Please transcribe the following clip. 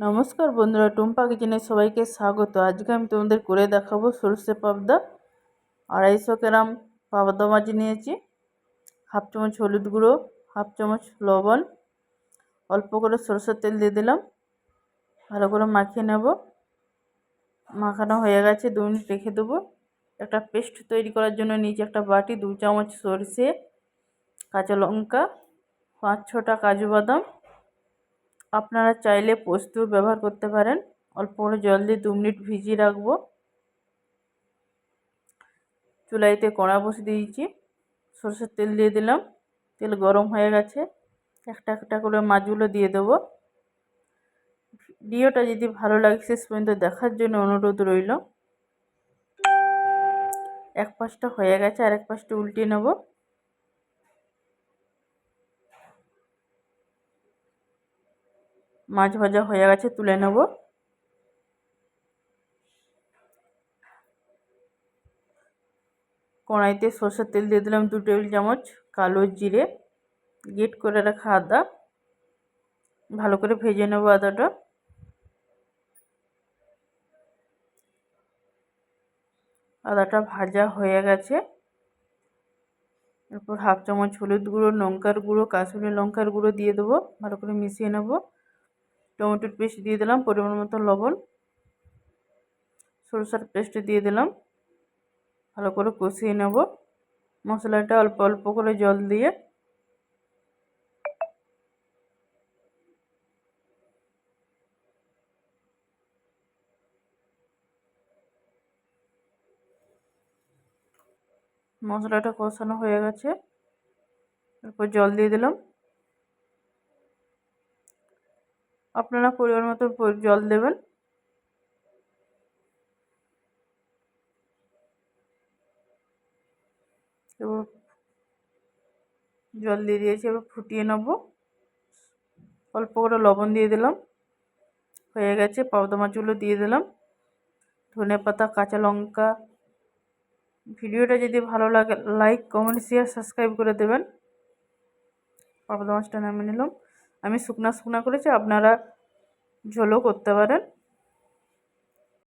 নমস্কার বন্ধুরা, টুম্পা কিচেনে সবাইকে স্বাগত। আজকে আমি তোমাদের করে দেখাবো সরষে পাবদা। আড়াইশো গ্রাম পাবদা মাছ নিয়েছি, হাফ চামচ হলুদ গুঁড়ো, হাফ চামচ লবণ, অল্প করে সরষের তেল দিয়ে দিলাম। ভালো করে মাখিয়ে নেব। মাখানো হয়ে গেছে, দু মিনিট রেখে দেবো। একটা পেস্ট তৈরি করার জন্য নিয়েছি একটা বাটি, দু চামচ সরষে, কাঁচা লঙ্কা, পাঁচ ছটা কাজু বাদাম আপনারা চাইলে পোস্ত ব্যবহার করতে পারেন। অল্প করে জল দিয়ে দু মিনিট ভিজিয়ে রাখব। চুলাইতে কড়া বসে দিয়েছি। সরষের তেল দিয়ে দিলাম। তেল গরম হয়ে গেছে। একটা একটা করে মাছগুলো দিয়ে দেবো। ভিডিওটা যদি ভালো লাগে, শেষ পর্যন্ত দেখার জন্য অনুরোধ রইল। এক পাশটা হয়ে গেছে আর এক পাশটা উল্টিয়ে নেব। মাছ ভাজা হয়ে গেছে, তুলে নেব। কড়াইতে সর্ষের তেল দিয়ে দিলাম দু টেবিল চামচ কালো জিরে। গেট করে রাখা আদা। ভালো করে ভেজে নেব আদাটা। আদাটা ভাজা হয়ে গেছে। এরপর হাফ চামচ হলুদ গুঁড়ো, লঙ্কার গুঁড়ো, কাশ্মীরি লঙ্কার গুঁড়ো দিয়ে দেবো। ভালো করে মিশিয়ে নেব। টমেটোর পেস্ট দিয়ে দিলাম, পরিমাণ মতো লবণ, সরষার পেস্ট দিয়ে দিলাম, ভালো করে কষিয়ে নেব। মশলাটা অল্প অল্প করে জল দিয়ে মশলাটা কষানো হয়ে গেছে। তারপর জল দিয়ে দিলাম। আপনারা পরিমাণ মতো জল দেবেন। এবার জল দিয়ে দিয়েছি, এবার ফুটিয়ে নেব। অল্প করে লবণ দিয়ে দিলাম। হয়ে গেছে, পাবদা মাছগুলো দিয়ে দিলাম। ধনে পাতা, কাঁচা লঙ্কা। ভিডিওটা যদি ভালো লাগে লাইক কমেন্ট শেয়ার সাবস্ক্রাইব করে দেবেন। পাবদা মাছটা নামিয়ে নিলাম। আমি শুকনা শুকনা করেছি আপনারা ঝোলও করতে পারেন।